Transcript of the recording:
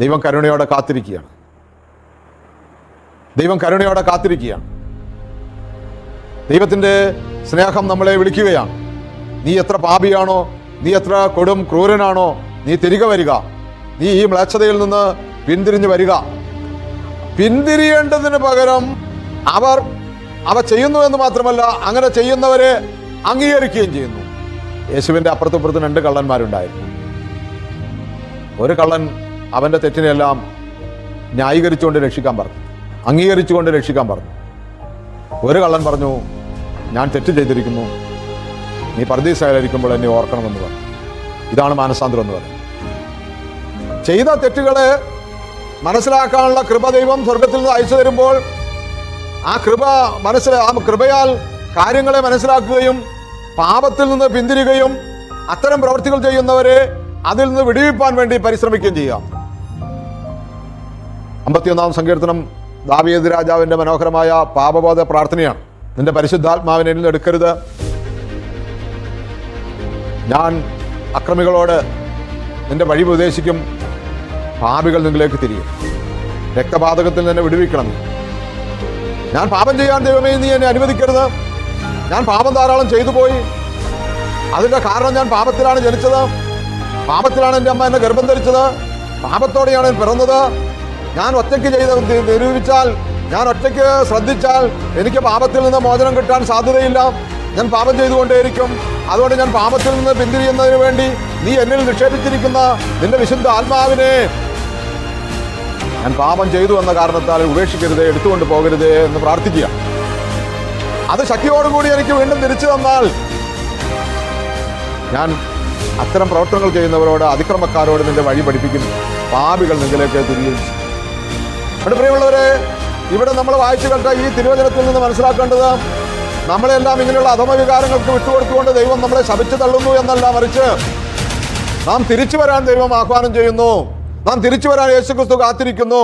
ദൈവം കരുണയോടെ കാത്തിരിക്കുകയാണ്. ദൈവം കരുണയോടെ കാത്തിരിക്കുകയാണ്. ദൈവത്തിന്റെ സ്നേഹം നമ്മളെ വിളിക്കുകയാണ്. നീ എത്ര പാപിയാണോ നീ എത്ര കൊടും ക്രൂരനാണോ നീ തിരികെ വരിക. നീ ഈ മ്ലേച്ഛതയിൽ നിന്ന് പിന്തിരിഞ്ഞു വരിക. പിന്തിരിയേണ്ടതിന് പകരം അവർ അവ ചെയ്യുന്നു എന്ന് മാത്രമല്ല അങ്ങനെ ചെയ്യുന്നവരെ അംഗീകരിക്കുകയും ചെയ്യുന്നു. യേശുവിന്റെ അപ്പുറത്തപ്പുറത്ത് രണ്ട് കള്ളന്മാരുണ്ടായിരുന്നു. ഒരു കള്ളൻ അവന്റെ തെറ്റിനെല്ലാം ന്യായീകരിച്ചുകൊണ്ട് രക്ഷിക്കാൻ പറഞ്ഞു. അംഗീകരിച്ചുകൊണ്ട് രക്ഷിക്കാൻ പറഞ്ഞു. ഒരു കള്ളൻ പറഞ്ഞു ഞാൻ തെറ്റ് ചെയ്തിരിക്കുന്നു. നീ പർദീസായിരിക്കുമ്പോൾ എന്നെ ഓർക്കണമെന്ന് പറഞ്ഞു. ഇതാണ് മാനസാന്തരം എന്ന് പറഞ്ഞു ചെയ്ത തെറ്റുകളെ മനസ്സിലാക്കാനുള്ള കൃപ ദൈവം സ്വർഗത്തിൽ നിന്ന് അയച്ചു തരുമ്പോൾ ആ കൃപ മനസ്സിൽ ആ കൃപയാൽ കാര്യങ്ങളെ മനസ്സിലാക്കുകയും പാപത്തിൽ നിന്ന് പിന്തിരികയും അത്തരം പ്രവൃത്തികൾ ചെയ്യുന്നവരെ അതിൽ നിന്ന് വിടുവിപ്പാൻ വേണ്ടി പരിശ്രമിക്കുകയും ചെയ്യാം. അമ്പത്തിയൊന്നാം സങ്കീർത്തനം ദാവീദ് രാജാവിന്റെ മനോഹരമായ പാപബോധ പ്രാർത്ഥനയാണ്. നിന്റെ പരിശുദ്ധാത്മാവിനെ എടുക്കരുത്. ഞാൻ അക്രമികളോട് നിന്റെ വഴി ഉപദേശിക്കും. പാപികൾ നിങ്ങളിലേക്ക് തിരിയും. രക്തപാതകത്തിൽ നിന്നെ വിടുവിക്കണം. ഞാൻ പാപം ചെയ്യാൻ ദൈവമേ നീ എന്നെ അനുവദിക്കരുത്. ഞാൻ പാപം ധാരാളം ചെയ്തു പോയി അതിന്റെ കാരണം ഞാൻ പാപത്തിലാണ് ജനിച്ചത്. പാപത്തിലാണ് എന്റെ അമ്മ എന്നെ ഗർഭം ധരിച്ചത്. പാപത്തോടെയാണ് ഞാൻ പിറന്നത്. ഞാൻ ഒറ്റയ്ക്ക് ചെയ്ത് നിരൂപിച്ചാൽ ഞാൻ ഒറ്റയ്ക്ക് ശ്രദ്ധിച്ചാൽ എനിക്ക് പാപത്തിൽ നിന്ന് മോചനം കിട്ടാൻ സാധ്യതയില്ല. ഞാൻ പാപം ചെയ്തുകൊണ്ടേയിരിക്കും. അതുകൊണ്ട് ഞാൻ പാപത്തിൽ നിന്ന് പിന്തിരിയുന്നതിന് വേണ്ടി നീ എന്നിൽ നിക്ഷേപിച്ചിരിക്കുന്ന നിന്റെ വിശുദ്ധ ആത്മാവിനെ ഞാൻ പാപം ചെയ്തു എന്ന കാരണത്താൽ ഉപേക്ഷിക്കരുതേ എടുത്തുകൊണ്ട് പോകരുതേ എന്ന് പ്രാർത്ഥിക്കുക. അത് ശക്തിയോടുകൂടി എനിക്ക് വീണ്ടും തിരിച്ചു തന്നാൽ ഞാൻ അത്തരം പ്രവർത്തനങ്ങൾ ചെയ്യുന്നവരോട് അതിക്രമക്കാരോട് നിന്റെ വഴി പഠിപ്പിക്കും. പാപികൾ നിങ്ങളിലേക്ക് തിരിയും. അവിടെ പ്രിയമുള്ളവരെ ഇവിടെ നമ്മൾ വായിച്ചു കേട്ട ഈ തിരുവചനത്തിൽ നിന്ന് മനസ്സിലാക്കേണ്ടത് നമ്മളെല്ലാം ഇങ്ങനെയുള്ള അധമ വികാരങ്ങൾക്ക് വിട്ടുകൊടുത്തുകൊണ്ട് ദൈവം നമ്മളെ ശപിച്ചു തള്ളുന്നു എന്നല്ല മറിച്ച് നാം തിരിച്ചു വരാൻ ദൈവം ആഹ്വാനം ചെയ്യുന്നു. നാം തിരിച്ചു വരാൻ യേശുക്രിസ്തു കാത്തിരിക്കുന്നു.